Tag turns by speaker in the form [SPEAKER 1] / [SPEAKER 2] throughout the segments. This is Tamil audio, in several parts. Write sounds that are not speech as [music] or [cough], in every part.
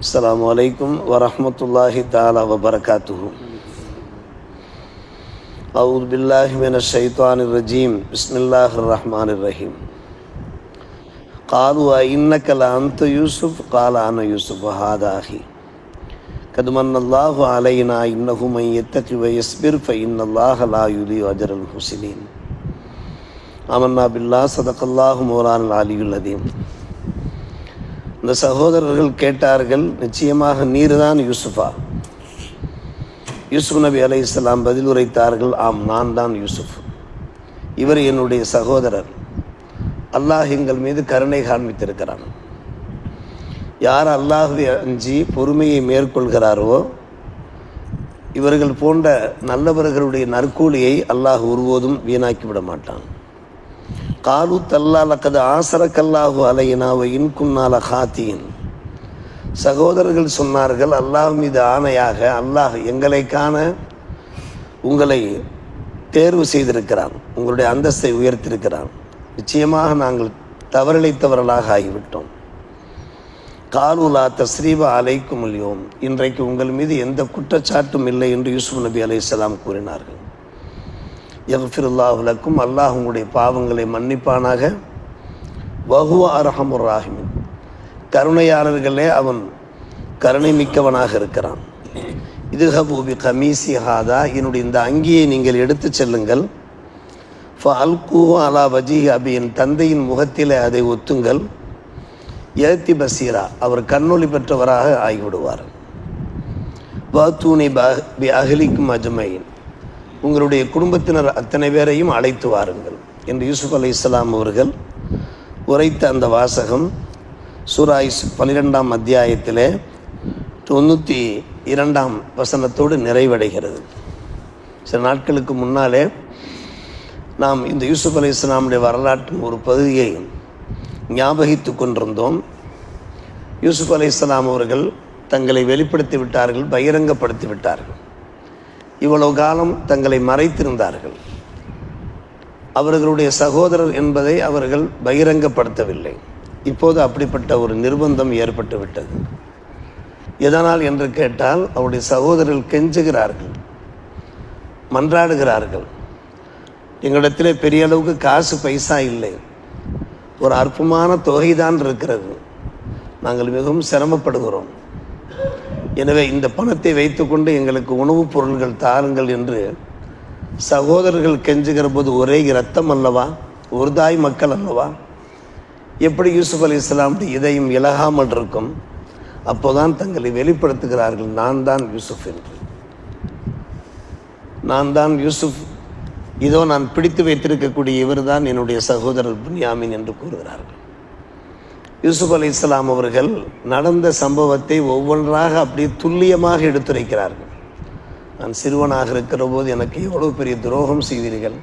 [SPEAKER 1] السلام عليكم ورحمة الله تعالى وبركاته. أعوذ بالله من الشيطان الرجيم. بسم الله الرحمن الرحيم. قالوا أئنك لأنت يوسف؟ قال أنا يوسف. هذا أخي. قد من الله علينا إنه من يتق ويصبر فإن الله لا يضيع أجر المحسنين. آمنا بالله صدق الله مولانا العلي العظيم. இந்த சகோதரர்கள் கேட்டார்கள் நிச்சயமாக நீர்தான் யூசுஃபா. யூசுப் நபி அலை இஸ்லாம் பதில் உரைத்தார்கள் ஆம் நான் தான் யூசுப் இவர் என்னுடைய சகோதரர். அல்லாஹ் எங்கள் மீது கருணை காண்பித்திருக்கிறான். யார் அல்லாஹுவை அஞ்சி பொறுமையை மேற்கொள்கிறாரோ இவர்கள் போன்ற நல்லவர்களுடைய நற்கூலியை அல்லாஹ் ஒருபோதும் வீணாக்கி விட மாட்டான். காலு தல்லா லக்கது ஆசரக்கல்லாஹு அலையினாவ இன்குன்னால ஹாத்தியின் சகோதரர்கள் சொன்னார்கள் அல்லாஹ் மீது ஆணையாக அல்லாஹ் எங்களை காண உங்களை தேர்வு செய்திருக்கிறான் உங்களுடைய அந்தஸ்தை உயர்த்தியிருக்கிறான். நிச்சயமாக நாங்கள் தவறிழைத்தவர்களாக ஆகிவிட்டோம். காலூலா தஸ்ரீபா அலைக்கும் இல்லையோம் இன்றைக்கு உங்கள் மீது எந்த குற்றச்சாட்டும் இல்லை என்று யூசுப் நபி அலை கூறினார்கள். யஃபிருல்லாஹுலக்கும் அல்லாஹ் உங்களுடைய பாவங்களை மன்னிப்பானாக. வகுவ அரஹமுர் ராஹிமின். கருணையாளர்களே அவன் கருணை மிக்கவனாக இருக்கிறான். இது ஹபூபி கமீசி ஹாதா என்னுடைய இந்த அங்கியை நீங்கள் எடுத்து செல்லுங்கள். ஃப அல்கூ அலா வஜி அபி என் தந்தையின் முகத்திலே அதை ஒத்துங்கள். எழுத்தி பசீரா அவர் கண்ணொளி பெற்றவராக ஆகிவிடுவார். வாத்தூனி பி அகலிக்கும் அஜமையின். உங்களுடைய குடும்பத்தினர் அத்தனை பேரையும் அழைத்து வாருங்கள் என்று யூசுப் அலி இஸ்லாம் அவர்கள் உரைத்த அந்த வாசகம் சூராய்ஸ் பன்னிரெண்டாம் அத்தியாயத்திலே தொண்ணூற்றி இரண்டாம் வசனத்தோடு நிறைவடைகிறது. சில நாட்களுக்கு முன்னாலே நாம் இந்த யூசுப் அலி இஸ்லாமுடைய வரலாற்றின் ஒரு பகுதியை ஞாபகித்து கொண்டிருந்தோம். யூசுப் அலி இஸ்லாம் அவர்கள் தங்களை வெளிப்படுத்தி விட்டார்கள் பகிரங்கப்படுத்தி விட்டார்கள். இவ்வளவு காலம் தங்களை மறைத்திருந்தார்கள். அவர்களுடைய சகோதரர் என்பதை அவர்கள் பகிரங்கப்படுத்தவில்லை. இப்போது அப்படிப்பட்ட ஒரு நிர்பந்தம் ஏற்பட்டு விட்டது. எதனால் என்று கேட்டால் அவருடைய சகோதரர்கள் கெஞ்சுகிறார்கள் மன்றாடுகிறார்கள். எங்களிடத்திலே பெரிய அளவுக்கு காசு பைசா இல்லை. ஒரு அற்பமான தொகைதான் இருக்கிறது. நாங்கள் மிகவும் சிரமப்படுகிறோம். எனவே இந்த பணத்தை வைத்துக்கொண்டு எங்களுக்கு உணவுப் பொருள்கள் தாருங்கள் என்று சகோதரர்கள் கெஞ்சுகிற போது ஒரே இரத்தம் அல்லவா? ஒரு தாய் மக்கள் அல்லவா? எப்படி யூசுப் அலி இஸ்லாமுடைய இதையும் இலகாமல் இருக்கும் அப்போதான் தங்களை வெளிப்படுத்துகிறார்கள் நான் தான் யூசுப் என்று. நான் தான் யூசுப். இதோ நான் பிடித்து வைத்திருக்கக்கூடிய இவர் தான் என்னுடைய சகோதரர் புன்யாமின் என்று கூறுகிறார்கள். யூசுப் அலி இஸ்லாம் அவர்கள் நடந்த சம்பவத்தை ஒவ்வொன்றாக அப்படியே துல்லியமாக எடுத்துரைக்கிறார்கள். நான் சிறுவனாக இருக்கிற போது எனக்கு எவ்வளோ பெரிய துரோகம் செய்தீர்கள்?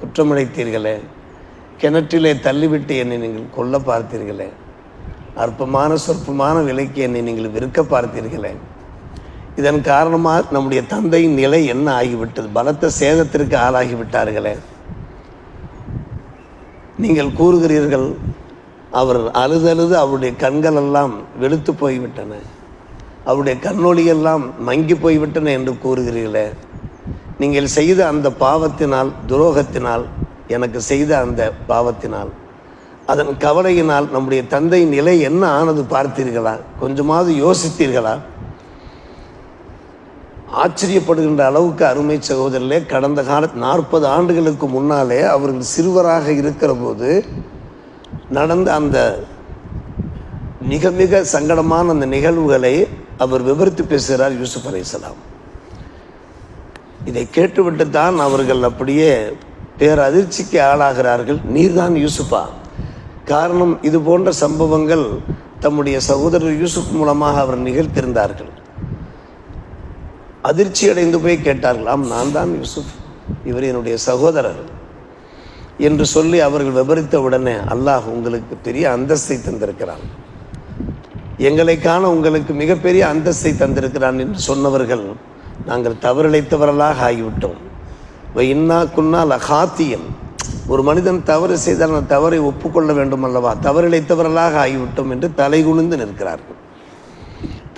[SPEAKER 1] குற்றமடைத்தீர்களே கிணற்றிலே தள்ளிவிட்டு என்னை நீங்கள் கொல்ல பார்த்தீர்களே? அற்பமான சொற்பமான விலைக்கு என்னை நீங்கள் விற்க பார்த்தீர்களே? இதன் காரணமாக நம்முடைய தந்தையின் நிலை என்ன ஆகிவிட்டது? பலத்த சேதத்திற்கு ஆளாகிவிட்டார்களே? நீங்கள் கூறுகிறீர்கள் அவர் அழுதழுது அவருடைய கண்கள் எல்லாம் வெளுத்து போய்விட்டன. அவருடைய கண்ணொளியெல்லாம் மங்கி போய்விட்டன என்று கூறுகிறீர்களே. நீங்கள் செய்த அந்த பாவத்தினால் துரோகத்தினால் எனக்கு செய்த அந்த பாவத்தினால் அதன் கவலையினால் நம்முடைய தந்தை நிலை என்ன ஆனது பார்த்தீர்களா? கொஞ்சமாவது யோசித்தீர்களா? ஆச்சரியப்படுகின்ற அளவுக்கு அருமை சகோதரர்களே கடந்த கால நாற்பது ஆண்டுகளுக்கு முன்னாலே அவர்கள் சிறுவராக இருக்கிற போது நடந்த அந்த மிக மிக சங்கடமான அந்த நிகழ்வுகளை அவர் விவரித்து பேசுகிறார் யூசுப் அலைசலாம் இதை கேட்டுவிட்டு தான் அவர்கள் அப்படியே பேரதிர்ச்சிக்கு ஆளாகிறார்கள். நீர்தான் யூசுப்பா. காரணம் இது போன்ற சம்பவங்கள் தம்முடைய சகோதரர் யூசுப் மூலமாக அவர் நிகழ்த்திருந்தார்கள். அதிர்ச்சி அடைந்து போய் கேட்டார்கள் ஆம் நான் தான் யூசுப். இவர் என்னுடைய சகோதரர். என்று சொல்லி அவர்கள் விவரித்த உடனே அல்லாஹ் உங்களுக்கு பெரிய அந்தஸ்தை தந்திருக்கிறான். எங்களை காண உங்களுக்கு மிகப்பெரிய அந்தஸ்தை தந்திருக்கிறான் என்று சொன்னவர்கள் நாங்கள் தவறிழைத்தவர்களாக ஆகிவிட்டோம். இன்னா குன்னால் லகாத்தியன் ஒரு மனிதன் தவறு செய்தால் அந்த தவறை ஒப்புக்கொள்ள வேண்டும் அல்லவா? தவறிழைத்தவர்களாக ஆகிவிட்டோம் என்று தலைகுனிந்து நிற்கிறார்கள்.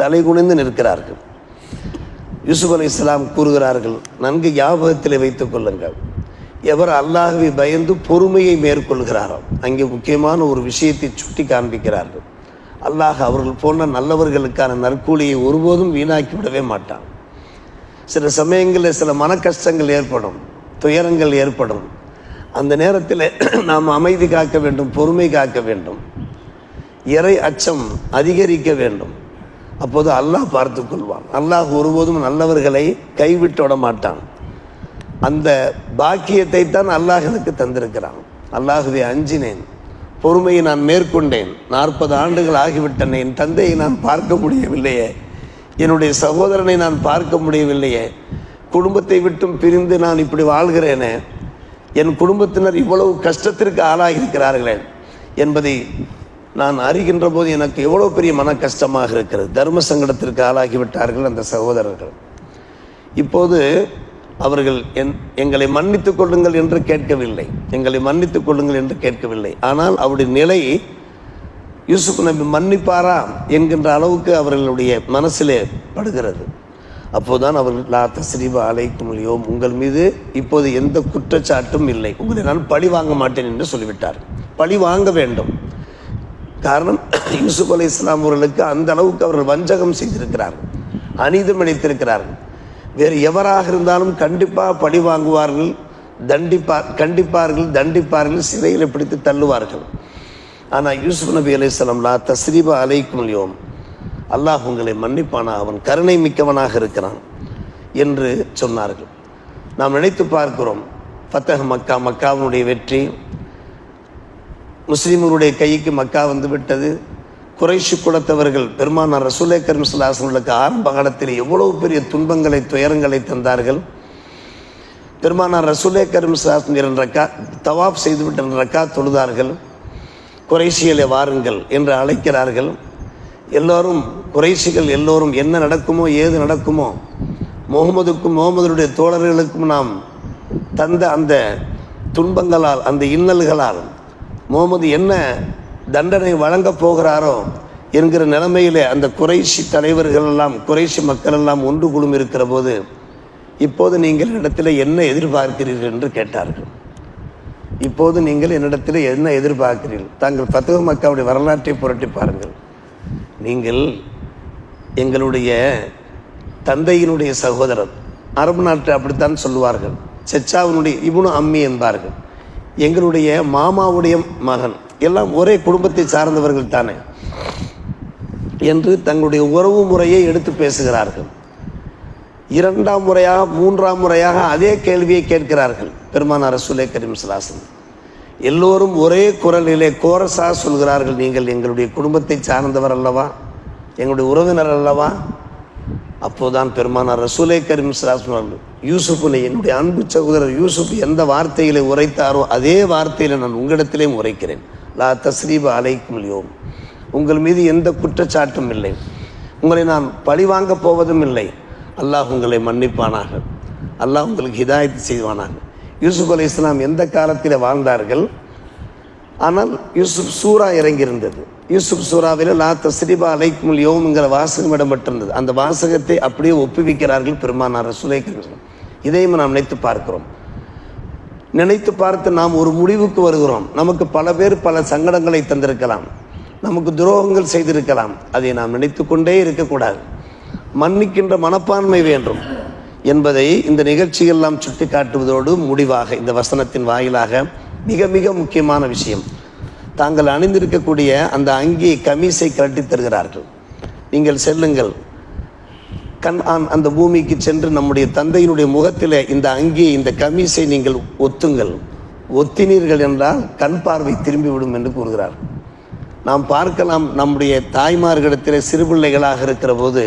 [SPEAKER 1] தலை குனிந்து நிற்கிறார்கள். யூசுப் அலி இஸ்லாம் கூறுகிறார்கள் நன்கு ஞாபகத்தில் வைத்துக் கொள்ளுங்கள். எவர் அல்லாஹ்வை பயந்து பொறுமையை மேற்கொள்கிறாரோ அங்கே முக்கியமான ஒரு விஷயத்தை சுட்டி காண்பிக்கிறார்கள். அல்லாஹ் அவர்கள் போன்ற நல்லவர்களுக்கான நற்கூலியை ஒருபோதும் வீணாக்கி விடவே மாட்டான். சில சமயங்களில் சில மன கஷ்டங்கள் ஏற்படும் துயரங்கள் ஏற்படும். அந்த நேரத்தில் [clears throat] நாம் அமைதி காக்க வேண்டும் பொறுமை காக்க வேண்டும். இறை அச்சம் அதிகரிக்க வேண்டும். அப்போது அல்லாஹ் பார்த்து கொள்வான். அல்லாஹ் ஒருபோதும் நல்லவர்களை கைவிட்டு விட மாட்டான். அந்த பாக்கியத்தை தான் அல்லாஹ் எனக்கு தந்திருக்கிறான். அல்லாஹுவை அஞ்சினேன். பொறுமையை நான் மேற்கொண்டேன். நாற்பது ஆண்டுகள் ஆகிவிட்டன. என் தந்தையை நான் பார்க்க முடியவில்லையே. என்னுடைய சகோதரனை நான் பார்க்க முடியவில்லையே. குடும்பத்தை விட்டும் பிரிந்து நான் இப்படி வாழ்கிறேனே. என் குடும்பத்தினர் இவ்வளவு கஷ்டத்திற்கு ஆளாகியிருக்கிறார்களே என்பதை நான் அறிகின்ற போது எனக்கு எவ்வளோ பெரிய மன கஷ்டமாக இருக்கிறது. தர்ம சங்கடத்திற்கு ஆளாகிவிட்டார்கள் அந்த சகோதரர்கள். இப்போது அவர்கள் என் எங்களை மன்னித்துக் கொள்ளுங்கள் என்று கேட்கவில்லை. எங்களை மன்னித்துக் கொள்ளுங்கள் என்று கேட்கவில்லை. ஆனால் அவருடைய நிலை யூசுப் நபி மன்னிப்பாரா என்கின்ற அளவுக்கு அவர்களுடைய மனசிலே படுகிறது. அப்போதுதான் அவர்கள் லா தஸ்ரீபா அலைக்கும் யோம் உங்கள் மீது இப்போது எந்த குற்றச்சாட்டும் இல்லை. உங்களை நான் பழி வாங்க மாட்டேன் என்று சொல்லிவிட்டார். பழி வாங்க வேண்டும். காரணம் யூசுப் அலி இஸ்லாம் அவர்களுக்கு அந்த அளவுக்கு அவர்கள் வஞ்சகம் செய்திருக்கிறார்கள். அநீதம் இழைத்திருக்கிறார்கள் வேறு எவராக இருந்தாலும் கண்டிப்பாக பழி வாங்குவார்கள் தண்டிப்பார் கண்டிப்பார்கள் தண்டிப்பார்கள் சிறையில் பிடித்து தள்ளுவார்கள். ஆனால் யூசுப் நபி அலையாம்லா தஸ்ரீபா அலைக்கும் யோம் அல்லாஹ் உங்களை மன்னிப்பானா அவன் கருணை மிக்கவனாக இருக்கிறான் என்று சொன்னார்கள். நாம் நினைத்து பார்க்கிறோம் ஃபத்தக மக்கா மக்காவினுடைய வெற்றி முஸ்லீம்களுடைய கைக்கு மக்கா வந்து விட்டது குறைஷி குலத்தவர்கள் பெருமானார் ரசூலே கரீம் சுல்லாசனுக்கு ஆரம்ப காலத்தில் எவ்வளவு பெரிய துன்பங்களை துயரங்களை தந்தார்கள்? பெருமானார் ரசூலே கரீம் சுல்லாசன் இரண்டு ரக்கா தவாப் செய்துவிட்டு இரண்டு ரக்கா தொழுதார்கள். குறைசிகளை வாருங்கள் என்று அழைக்கிறார்கள். எல்லோரும் குறைசிகள் எல்லோரும் என்ன நடக்குமோ ஏது நடக்குமோ முகமதுக்கும் முகமதுடைய தோழர்களுக்கும் நாம் தந்த அந்த துன்பங்களால் அந்த இன்னல்களால் முகமது என்ன தண்டனை வழங்கப் போகிறாரோ என்கிற நிலைமையிலே அந்த குறைசி தலைவர்கள் எல்லாம் குறைசி மக்கள் எல்லாம் ஒன்று குழும் இருக்கிற போது இப்போது நீங்கள் என்னிடத்தில் என்ன எதிர்பார்க்கிறீர்கள் என்று கேட்டார்கள். இப்போது நீங்கள் என்னிடத்தில் என்ன எதிர்பார்க்கிறீர்கள்? தாங்கள் பத்துவ மக்காவுடைய வரலாற்றை புரட்டி பாருங்கள். நீங்கள் எங்களுடைய தந்தையினுடைய சகோதரர் அரபு நாட்டு அப்படித்தான் சொல்லுவார்கள். செச்சாவினுடைய இவனும் அம்மி என்பார்கள். எங்களுடைய மாமாவுடைய மகன் எல்லாம் ஒரே குடும்பத்தை சார்ந்தவர்கள் தானே என்று தங்களுடைய உறவு முறையை எடுத்து பேசுகிறார்கள். இரண்டாம் முறையாக மூன்றாம் முறையாக அதே கேள்வியை கேட்கிறார்கள். பெருமானார் ரசூலே கரீம் சலாசன் எல்லோரும் ஒரே குரலிலே கோரசாக சொல்கிறார்கள் நீங்கள் எங்களுடைய குடும்பத்தை சார்ந்தவர் அல்லவா? எங்களுடைய உறவினர் அல்லவா? அப்போதான் பெருமானார் ரசூலே கரீம் சலாசன் அவர்கள் யூசுஃபுனை என்னுடைய அன்பு சகோதரர் யூசுப் எந்த வார்த்தையிலே உரைத்தாரோ அதே வார்த்தையில் நான் உங்களிடத்திலேயும் உரைக்கிறேன். லா தஸ்ரீப அலைக்கும் யோம் உங்கள் மீது எந்த குற்றச்சாட்டும் இல்லை. உங்களை நான் பழி வாங்கப் போவதும் இல்லை. அல்லாஹ் உங்களை மன்னிப்பானாக. அல்லாஹ் உங்களுக்கு ஹிதாயத்து செய்வானாக. யூசுப் அலி இஸ்லாம் எந்த காலத்தில் வாழ்ந்தார்கள்? ஆனால் யூசுப் சூரா இறங்கியிருந்தது. யூசுப் சூறாவில் லா தஸ்ரீபா அலைக்கும் யோம்ங்கிற வாசகம் இடம்பெற்றிருந்தது. அந்த வாசகத்தை அப்படியே ஒப்புவிக்கிறார்கள் பெருமானார் சுலைக்கு இதையும் நாம் நினைத்து பார்க்கிறோம். நினைத்து பார்த்து நாம் ஒரு முடிவுக்கு வருகிறோம். நமக்கு பல பேர் பல சங்கடங்களை தந்திருக்கலாம். நமக்கு துரோகங்கள் செய்திருக்கலாம். அதை நாம் நினைத்து கொண்டே இருக்கக்கூடாது. மன்னிக்கின்ற மனப்பான்மை வேண்டும் என்பதை இந்த நிகழ்ச்சியெல்லாம் சுட்டி காட்டுவதோடு முடிவாக இந்த வசனத்தின் வாயிலாக மிக மிக முக்கியமான விஷயம். தாங்கள் அணிந்திருக்கக்கூடிய அந்த அங்கி கமீஸை கழட்டித் தருகிறார்கள். நீங்கள் செல்லுங்கள். கண் அந்த பூமிக்கு சென்று நம்முடைய தந்தையினுடைய முகத்தில் இந்த அங்கே இந்த கமீஸை நீங்கள் ஒத்துங்கள். ஒத்தினீர்கள் என்றால் கண் பார்வை திரும்பிவிடும் என்று கூறுகிறார். நாம் பார்க்கலாம் நம்முடைய தாய்மார்களிடத்தில் சிறுபிள்ளைகளாக இருக்கிற போது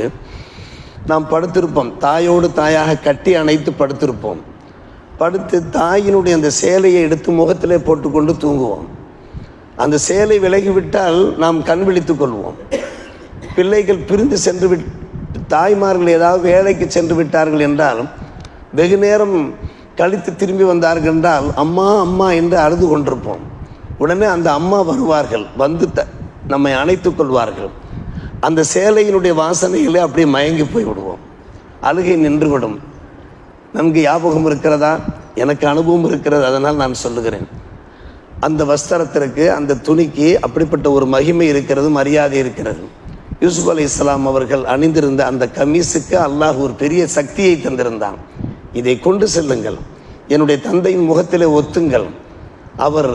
[SPEAKER 1] நாம் படுத்திருப்போம். தாயோடு தாயாக கட்டி அணைத்து படுத்திருப்போம். படுத்து தாயினுடைய அந்த சேலையை எடுத்து முகத்திலே போட்டுக்கொண்டு தூங்குவோம். அந்த சேலை விலகிவிட்டால் நாம் கண் விழித்துக் கொள்வோம். பிள்ளைகள் பிரிந்து சென்று விட் தாய்மார்கள் ஏதாவது வேலைக்கு சென்று விட்டார்கள் என்றால் வெகு நேரம் கழித்து திரும்பி வந்தார்கள் என்றால் அம்மா அம்மா என்று அழுது கொண்டிருப்போம். உடனே அந்த அம்மா வருவார்கள் வந்து த நம்மை அணைத்து கொள்வார்கள். அந்த சேலையினுடைய வாசனையிலே அப்படியே மயங்கி போய் விடுவோம் அழுகை நின்றுவிடும். நன்கு ஞாபகம் இருக்கிறதா? எனக்கு அனுபவம் இருக்கிறது அதனால் நான் சொல்லுகிறேன். அந்த வஸ்திரத்திற்கு அந்த துணிக்கு அப்படிப்பட்ட ஒரு மகிமை இருக்கிறது மரியாதை இருக்கிறது. யூசுப் அலி இஸ்லாம் அவர்கள் அணிந்திருந்த அந்த கமீஸுக்கு அல்லாஹ் ஒரு பெரிய சக்தியை தந்திருந்தான். இதை கொண்டு செல்லுங்கள். என்னுடைய தந்தையின் முகத்திலே ஒத்துங்கள். அவர்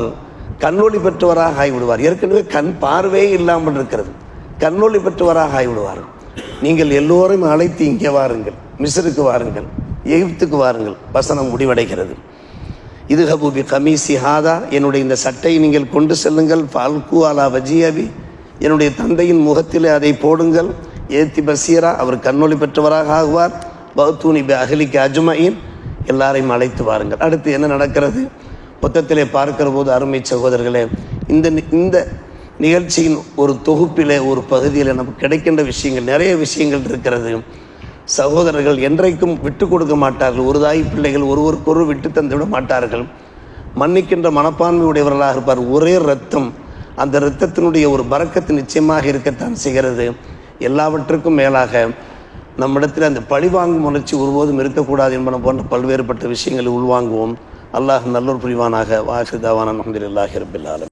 [SPEAKER 1] கண்ணொளி பெற்றவராக ஆகிவிடுவார். ஏற்கனவே கண் பார்வையே இல்லாமல் இருக்கிறது. கண்ணொளி பெற்றவராக ஆகிவிடுவார். நீங்கள் எல்லோரும் அழைத்து இங்கே வாருங்கள். மிஸ்ருக்கு வாருங்கள். எகிப்துக்கு வாருங்கள். வசனம் முடிவடைகிறது. இது ஹபூபி கமீசி ஹாதா. என்னுடைய இந்த சட்டையை நீங்கள் கொண்டு செல்லுங்கள். பால்கு அலா வஜியபி. என்னுடைய தந்தையின் முகத்திலே அதை போடுங்கள். ஏத்தி பசீரா அவர் கண்ணொளி பெற்றவராக ஆகுவார். பௌத்தூனி பி அகலிக்கு அஜ்மயின் எல்லாரையும் அழைத்து வாருங்கள். அடுத்து என்ன நடக்கிறது? மொத்தத்திலே பார்க்கிற போது அருமை சகோதரர்களே இந்த நி- இந்த நிகழ்ச்சியின் ஒரு தொகுப்பிலே ஒரு பகுதியில் நமக்கு கிடைக்கின்ற விஷயங்கள் நிறைய விஷயங்கள் இருக்கிறது. சகோதரர்கள் என்றைக்கும் விட்டு கொடுக்க மாட்டார்கள். ஒரு தாய் பிள்ளைகள் ஒருவருக்கொரு விட்டு தந்துவிட மாட்டார்கள். மன்னிக்கின்ற மனப்பான்மை உடையவர்களாக இருப்பார். ஒரே ரத்தம். அந்த இரத்தத்தினுடைய ஒரு பறக்கத்து நிச்சயமாக இருக்கத்தான் செய்கிறது. எல்லாவற்றுக்கும் மேலாக நம்மிடத்தில் அந்த பழிவாங்கும் உணர்ச்சி ஒருபோதும் இருக்கக்கூடாது என்பன போன்ற பல்வேறுபட்ட விஷயங்களை உள்வாங்குவோம். அல்லாஹ் நல்லூர் புரிவானாக. வாசிதாவான அஹமதுல்லாஹி ரபில் ஆலம்